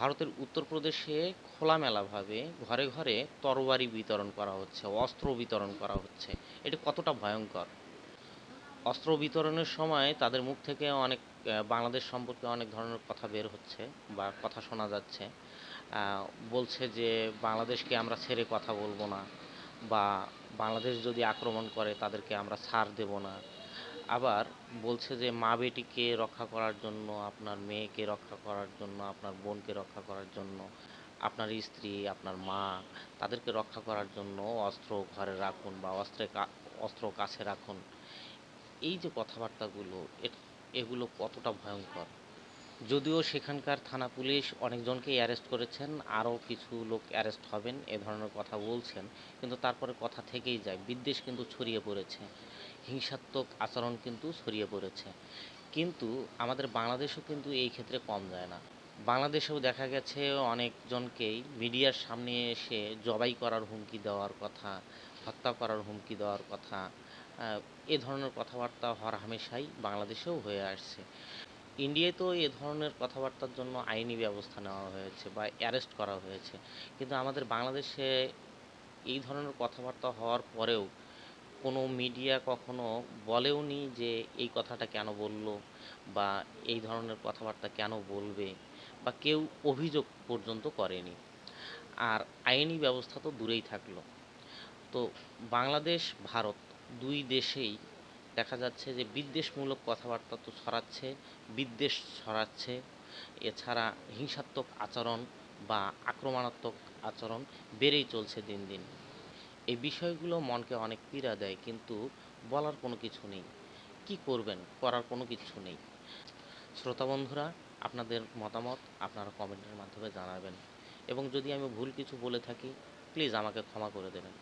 ভারতের উত্তরপ্রদেশে খোলামেলাভাবে ঘরে ঘরে তরবারি বিতরণ করা হচ্ছে, অস্ত্র বিতরণ করা হচ্ছে। এটা কতটা ভয়ঙ্কর? অস্ত্র বিতরণের সময় তাদের মুখ থেকে অনেক বাংলাদেশ সম্পর্কে অনেক ধরনের কথা বের হচ্ছে বা কথা শোনা যাচ্ছে। বলছে যে বাংলাদেশকে আমরা ছেড়ে কথা বলব না বা বাংলাদেশ যদি আক্রমণ করে তাদেরকে আমরা ছাড় দেব না। আবার বলছে যে মা বেটিকে রক্ষা করার জন্য, আপনার মেয়েকে রক্ষা করার জন্য, আপনার বোনকে রক্ষা করার জন্য, আপনার স্ত্রী, আপনার মা, তাদেরকে রক্ষা করার জন্য অস্ত্র ঘরে রাখুন বা অস্ত্রে অস্ত্র কাছে রাখুন। এই যে কথাবার্তাগুলো এগুলো কতটা ভয়ঙ্কর? যদিও সেখানকার থানা পুলিশ অনেকজনকেই অ্যারেস্ট করেছেন, আরও কিছু লোক অ্যারেস্ট হবেন, এ ধরনের কথা বলছেন, কিন্তু তারপরে কথা থেকেই যায়, বিদ্বেষ কিন্তু ছড়িয়ে পড়েছে, হিংসাত্মক আচরণ কিন্তু ছড়িয়ে পড়েছে। কিন্তু আমাদের বাংলাদেশও কিন্তু এই ক্ষেত্রে কম যায় না। বাংলাদেশেও দেখা গেছে অনেকজনকেই মিডিয়ার সামনে এসে জবাই করার হুমকি দেওয়ার কথা, হত্যা করার হুমকি দেওয়ার কথা এ ধরনের কথাবার্তা হর হামেশাই বাংলাদেশেও হয়ে আসছে। ইন্ডিয়াতেও এ ধরনের কথাবার্তার জন্য আইনি ব্যবস্থা নেওয়া হয়েছে বা অ্যারেস্ট করা হয়েছে। কিন্তু আমাদের বাংলাদেশে এই ধরনের কথাবার্তা হওয়ার পরেও কোনো মিডিয়া কখনো বলেওনি যে এই কথাটা কেন বলল বা এই ধরনের কথাবার্তা কেন বলবে বা কেউ অভিযোগ পর্যন্ত করেনি। আর আইনি ব্যবস্থা তো দূরেই থাকল। তো বাংলাদেশ, ভারত দুই দেশেই দেখা যাচ্ছে যে বিদ্বেষমূলক কথাবার্তা তো ছড়াচ্ছে, বিদ্বেষ ছড়াচ্ছে। এছাড়া হিংসাত্মক আচরণ বা আক্রমণাত্মক আচরণ বেড়েই চলছে দিন দিন। এই বিষয়গুলো মনকে অনেক পীড়া দেয়, কিন্তু বলার কোনো কিছু নেই। কি করবেন? করার কোনো কিছু নেই। শ্রোতা বন্ধুরা, আপনাদের মতামত আপনারা কমেন্টের মাধ্যমে জানাবেন। এবং যদি আমি ভুল কিছু বলে থাকি, প্লিজ আমাকে ক্ষমা করে দেবেন।